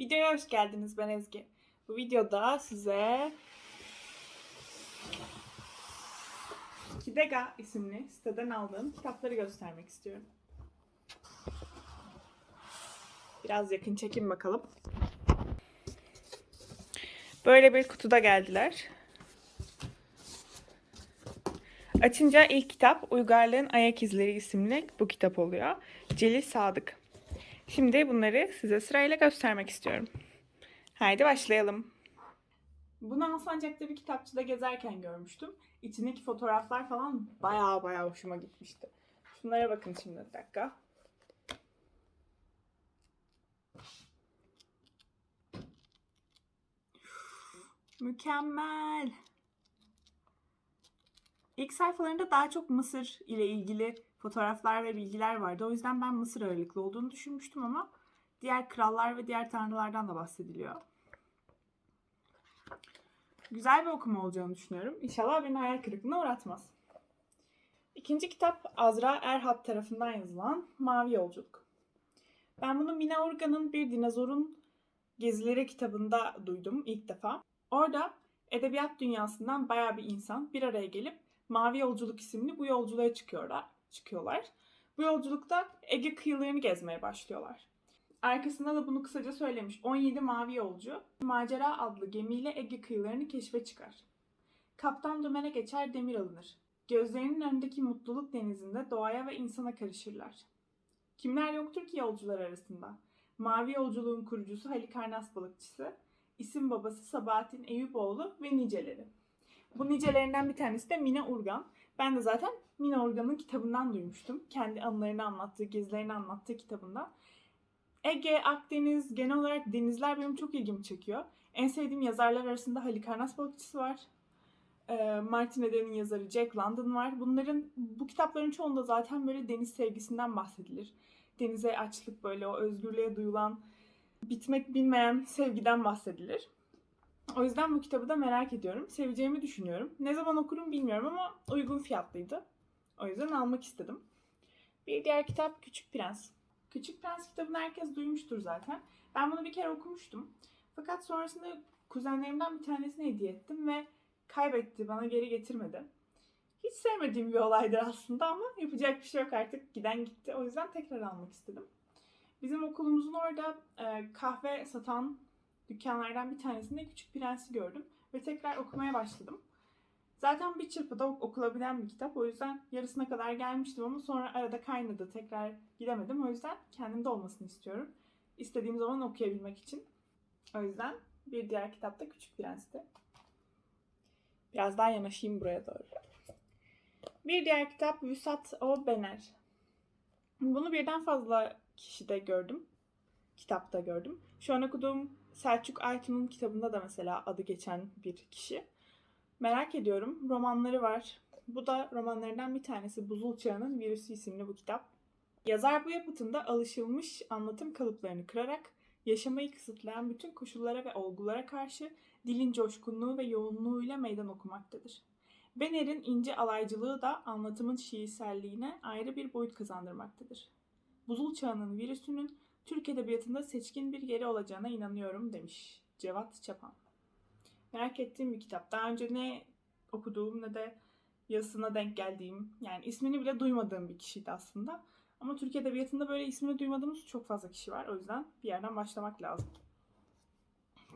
Videoya hoş geldiniz ben Ezgi. Bu videoda size Kidega isimli siteden aldığım kitapları göstermek istiyorum. Biraz yakın çekim bakalım. Böyle bir kutuda geldiler. Açınca ilk kitap Uygarlığın Ayak İzleri isimli bu kitap oluyor. Celil Sadık. Şimdi bunları size sırayla göstermek istiyorum. Haydi başlayalım. Bunu Alsancak'ta bir kitapçıda gezerken görmüştüm. İçindeki fotoğraflar falan bayağı bayağı hoşuma gitmişti. Şunlara bakın şimdi bir dakika. Mükemmel. İlk sayfalarında daha çok Mısır ile ilgili fotoğraflar ve bilgiler vardı. O yüzden ben Mısır ağırlıklı olduğunu düşünmüştüm ama diğer krallar ve diğer tanrılardan da bahsediliyor. Güzel bir okuma olacağını düşünüyorum. İnşallah beni hayal kırıklığına uğratmaz. İkinci kitap Azra Erhat tarafından yazılan Mavi Yolculuk. Ben bunu Mina Urgan'ın Bir Dinozorun Gezileri kitabında duydum ilk defa. Orada edebiyat dünyasından bayağı bir insan bir araya gelip Mavi Yolculuk isimli bu yolculuğa çıkıyorlar. çıkıyorlar. Bu yolculukta Ege kıyılarını gezmeye başlıyorlar. Arkasında da bunu kısaca söylemiş. 17 mavi yolcu Macera adlı gemiyle Ege kıyılarını keşfe çıkar. Kaptan dümene geçer demir alınır. Gözlerinin önündeki mutluluk denizinde doğaya ve insana karışırlar. Kimler yoktur ki yolcular arasında? Mavi yolculuğun kurucusu Halikarnas balıkçısı, isim babası Sabahattin Eyüboğlu ve niceleri. Bu nicelerinden bir tanesi de Mine Urgan. Ben de zaten Mine Urgan'ın kitabından duymuştum. Kendi anılarını anlattığı, gezilerini anlattığı kitabında. Ege, Akdeniz, genel olarak denizler benim çok ilgimi çekiyor. En sevdiğim yazarlar arasında Halikarnas balıkçısı var. Ee, Martin Eden'in yazarı Jack London var. Bunların, bu kitapların çoğunda zaten böyle deniz sevgisinden bahsedilir. Denize açlık böyle o özgürlüğe duyulan, bitmek bilmeyen sevgiden bahsedilir. O yüzden bu kitabı da merak ediyorum. Seveceğimi düşünüyorum. Ne zaman okurum bilmiyorum ama uygun fiyatlıydı. O yüzden almak istedim. Bir diğer kitap Küçük Prens. Küçük Prens kitabını herkes duymuştur zaten. Ben bunu bir kere okumuştum. Fakat sonrasında kuzenlerimden bir tanesini hediye ettim ve kaybetti. Bana geri getirmedi. Hiç sevmediğim bir olaydır aslında ama yapacak bir şey yok artık. Giden gitti. O yüzden tekrar almak istedim. Bizim okulumuzun orada e, kahve satan dükkanlardan bir tanesinde Küçük Prens'i gördüm ve tekrar okumaya başladım. Zaten bir çırpıda ok- okulabilen bir kitap. O yüzden yarısına kadar gelmiştim ama sonra arada kaynadı. Tekrar gidemedim. O yüzden kendimde olmasını istiyorum. İstediğim zaman okuyabilmek için. O yüzden bir diğer kitap da Küçük Prens'ti. Biraz daha yanaşayım buraya doğru. Bir diğer kitap Vüsat O Bener. Bunu birden fazla kişide gördüm. Kitapta gördüm. Şu an okuduğum Selçuk Aytun'un kitabında da mesela adı geçen bir kişi. Merak ediyorum. Romanları var. Bu da romanlarından bir tanesi Buzul Çağı'nın Virüsü isimli bu kitap. Yazar bu yapıtında alışılmış anlatım kalıplarını kırarak yaşamayı kısıtlayan bütün koşullara ve olgulara karşı dilin coşkunluğu ve yoğunluğuyla meydan okumaktadır. Bener'in ince alaycılığı da anlatımın şiirselliğine ayrı bir boyut kazandırmaktadır. Buzul Çağı'nın virüsünün Türk Edebiyatı'nda seçkin bir yeri olacağına inanıyorum demiş Cevat Çapan. Merak ettiğim bir kitap. Daha önce ne okuduğum ne de yazısına denk geldiğim, yani ismini bile duymadığım bir kişiydi aslında. Ama Türk Edebiyatı'nda böyle ismini duymadığımız çok fazla kişi var. O yüzden bir yerden başlamak lazım.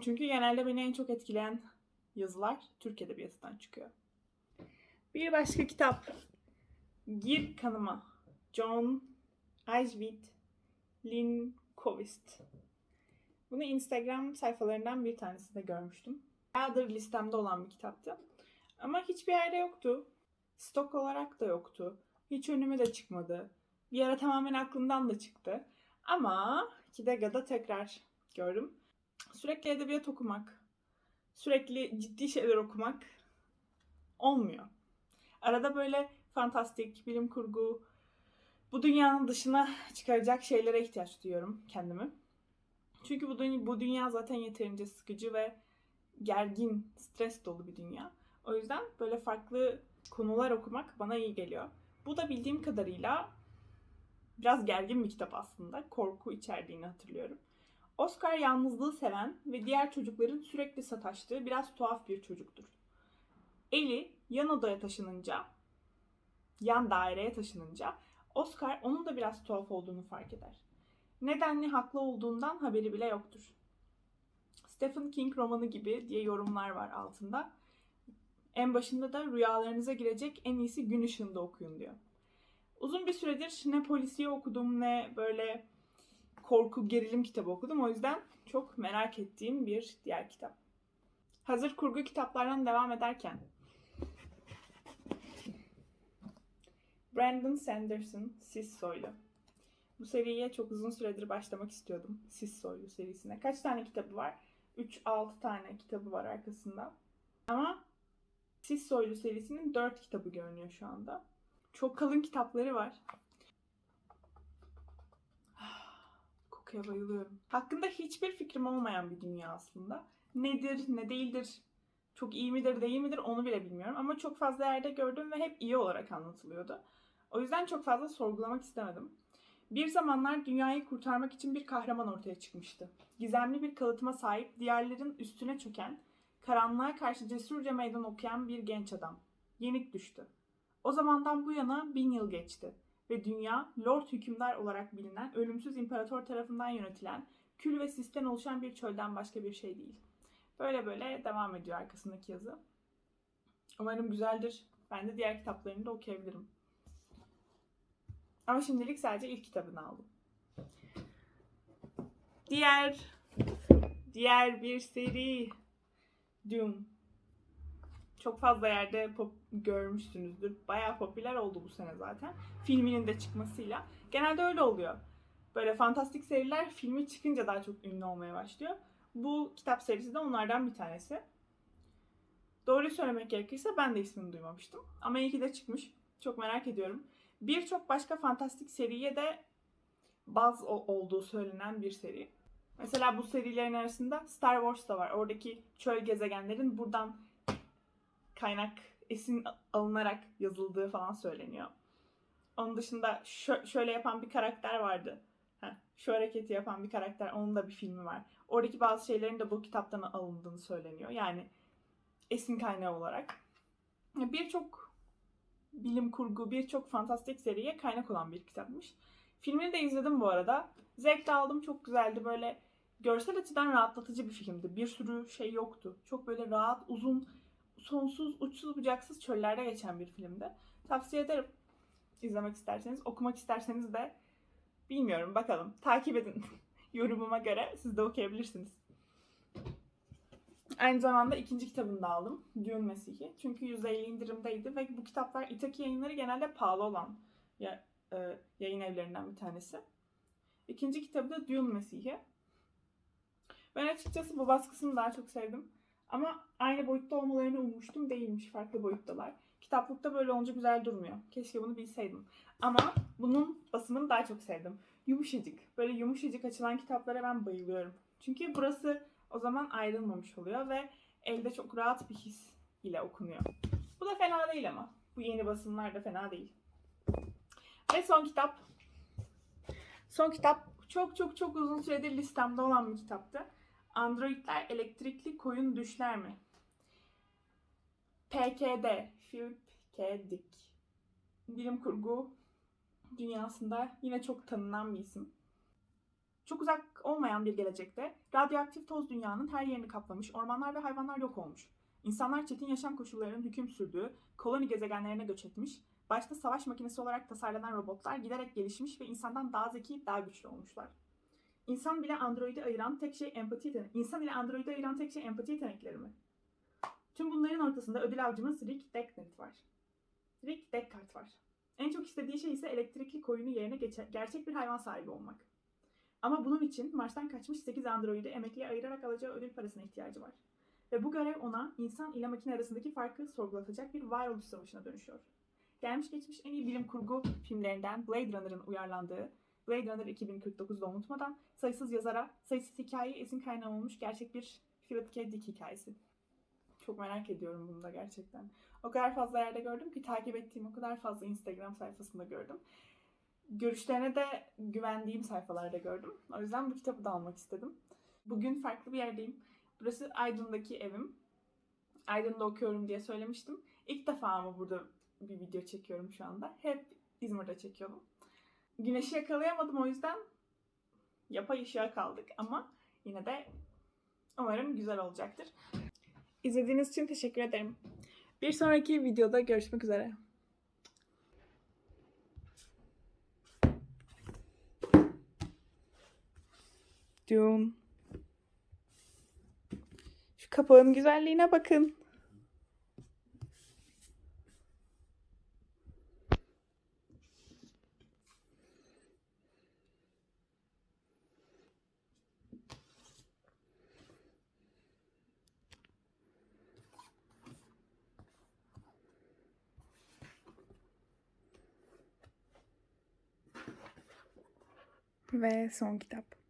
Çünkü genelde beni en çok etkileyen yazılar Türk Edebiyatı'ndan çıkıyor. Bir başka kitap. Gir Kanıma. John Ajvit Linkovist. Bunu Instagram sayfalarından bir tanesinde görmüştüm. Bayağıdır listemde olan bir kitaptı. Ama hiçbir yerde yoktu. Stok olarak da yoktu. Hiç önüme de çıkmadı. Bir ara tamamen aklımdan da çıktı. Ama Kidega'da tekrar gördüm. Sürekli edebiyat okumak, sürekli ciddi şeyler okumak olmuyor. Arada böyle fantastik, bilim kurgu, bu dünyanın dışına çıkaracak şeylere ihtiyaç duyuyorum kendimi. Çünkü bu, dünya, bu dünya zaten yeterince sıkıcı ve gergin, stres dolu bir dünya. O yüzden böyle farklı konular okumak bana iyi geliyor. Bu da bildiğim kadarıyla biraz gergin bir kitap aslında. Korku içerdiğini hatırlıyorum. Oscar yalnızlığı seven ve diğer çocukların sürekli sataştığı biraz tuhaf bir çocuktur. Eli yan odaya taşınınca, yan daireye taşınınca Oscar onun da biraz tuhaf olduğunu fark eder. Nedenli haklı olduğundan haberi bile yoktur. Stephen King romanı gibi diye yorumlar var altında. En başında da rüyalarınıza girecek en iyisi gün ışığında okuyun diyor. Uzun bir süredir ne polisiye okudum ne böyle korku gerilim kitabı okudum. O yüzden çok merak ettiğim bir diğer kitap. Hazır kurgu kitaplardan devam ederken Brandon Sanderson Sis Soylu. Bu seriye çok uzun süredir başlamak istiyordum. Sis Soylu serisine. Kaç tane kitabı var? 3-6 tane kitabı var arkasında. Ama Sis Soylu serisinin 4 kitabı görünüyor şu anda. Çok kalın kitapları var. Kokuya bayılıyorum. Hakkında hiçbir fikrim olmayan bir dünya aslında. Nedir, ne değildir, çok iyi midir, değil midir onu bile bilmiyorum. Ama çok fazla yerde gördüm ve hep iyi olarak anlatılıyordu. O yüzden çok fazla sorgulamak istemedim. Bir zamanlar dünyayı kurtarmak için bir kahraman ortaya çıkmıştı. Gizemli bir kalıtıma sahip, diğerlerin üstüne çöken, karanlığa karşı cesurca meydan okuyan bir genç adam. Yenik düştü. O zamandan bu yana bin yıl geçti ve dünya Lord Hükümdar olarak bilinen ölümsüz imparator tarafından yönetilen kül ve sisten oluşan bir çölden başka bir şey değil. Böyle böyle devam ediyor arkasındaki yazı. Umarım güzeldir. Ben de diğer kitaplarını da okuyabilirim. Ama şimdilik sadece ilk kitabını aldım. Diğer diğer bir seri Dune. Çok fazla yerde pop görmüşsünüzdür. Bayağı popüler oldu bu sene zaten. Filminin de çıkmasıyla. Genelde öyle oluyor. Böyle fantastik seriler filmi çıkınca daha çok ünlü olmaya başlıyor. Bu kitap serisi de onlardan bir tanesi. Doğruyu söylemek gerekirse ben de ismini duymamıştım. Ama iyi ki de çıkmış. Çok merak ediyorum. Birçok başka fantastik seriye de baz olduğu söylenen bir seri. Mesela bu serilerin arasında Star Wars da var. Oradaki çöl gezegenlerin buradan kaynak esin alınarak yazıldığı falan söyleniyor. Onun dışında şö- şöyle yapan bir karakter vardı. Heh, şu hareketi yapan bir karakter. Onun da bir filmi var. Oradaki bazı şeylerin de bu kitaptan alındığını söyleniyor. Yani esin kaynağı olarak. Birçok bilim kurgu, birçok fantastik seriye kaynak olan bir kitapmış. Filmini de izledim bu arada. Zevk de aldım. Çok güzeldi. Böyle görsel açıdan rahatlatıcı bir filmdi. Bir sürü şey yoktu. Çok böyle rahat, uzun, sonsuz, uçsuz bucaksız çöllerde geçen bir filmdi. Tavsiye ederim. İzlemek isterseniz, okumak isterseniz de bilmiyorum bakalım. Takip edin. Yorumuma göre siz de okuyabilirsiniz. Aynı zamanda ikinci kitabını da aldım. Dune Mesih'i. Çünkü %50 indirimdeydi ve bu kitaplar Itaki yayınları genelde pahalı olan ya, e, yayın evlerinden bir tanesi. İkinci kitabı da Dune Mesih'i. Ben açıkçası bu baskısını daha çok sevdim. Ama aynı boyutta olmalarını ummuştum. Değilmiş. Farklı boyuttalar. Kitaplıkta böyle olunca güzel durmuyor. Keşke bunu bilseydim. Ama bunun basımını daha çok sevdim. Yumuşacık. Böyle yumuşacık açılan kitaplara ben bayılıyorum. Çünkü burası o zaman ayrılmamış oluyor ve elde çok rahat bir his ile okunuyor. Bu da fena değil ama. Bu yeni basımlar da fena değil. Ve son kitap. Son kitap çok çok çok uzun süredir listemde olan bir kitaptı. Androidler elektrikli koyun düşler mi? PKD, Philip K. Dick. Bilim kurgu dünyasında yine çok tanınan bir isim. Çok uzak olmayan bir gelecekte radyoaktif toz dünyanın her yerini kaplamış, ormanlar ve hayvanlar yok olmuş. İnsanlar çetin yaşam koşullarının hüküm sürdüğü koloni gezegenlerine göç etmiş, başta savaş makinesi olarak tasarlanan robotlar giderek gelişmiş ve insandan daha zeki, daha güçlü olmuşlar. İnsan bile androidi ayıran tek şey empati yetenek. İnsan ile androidi ayıran tek şey empati yetenekleri mi? Tüm bunların ortasında ödül avcımız Rick Deckard var. Rick Deckard var. En çok istediği şey ise elektrikli koyunu yerine geçe- gerçek bir hayvan sahibi olmak. Ama bunun için Mars'tan kaçmış 8 androidi emekliye ayırarak alacağı ödül parasına ihtiyacı var. Ve bu görev ona insan ile makine arasındaki farkı sorgulatacak bir varoluş savaşına dönüşüyor. Gelmiş geçmiş en iyi bilim kurgu filmlerinden Blade Runner'ın uyarlandığı Blade Runner 2049'da unutmadan sayısız yazara, sayısız hikaye esin kaynağı olmuş gerçek bir Philip K. Dick hikayesi. Çok merak ediyorum bunu da gerçekten. O kadar fazla yerde gördüm ki takip ettiğim o kadar fazla Instagram sayfasında gördüm. Görüşlerine de güvendiğim sayfalarda gördüm. O yüzden bu kitabı da almak istedim. Bugün farklı bir yerdeyim. Burası Aydın'daki evim. Aydın'da okuyorum diye söylemiştim. İlk defa ama burada bir video çekiyorum şu anda. Hep İzmir'de çekiyordum. Güneşi yakalayamadım o yüzden yapay ışığa kaldık ama yine de umarım güzel olacaktır. İzlediğiniz için teşekkür ederim. Bir sonraki videoda görüşmek üzere. Dune. Şu kapağın güzelliğine bakın. Ve son kitap.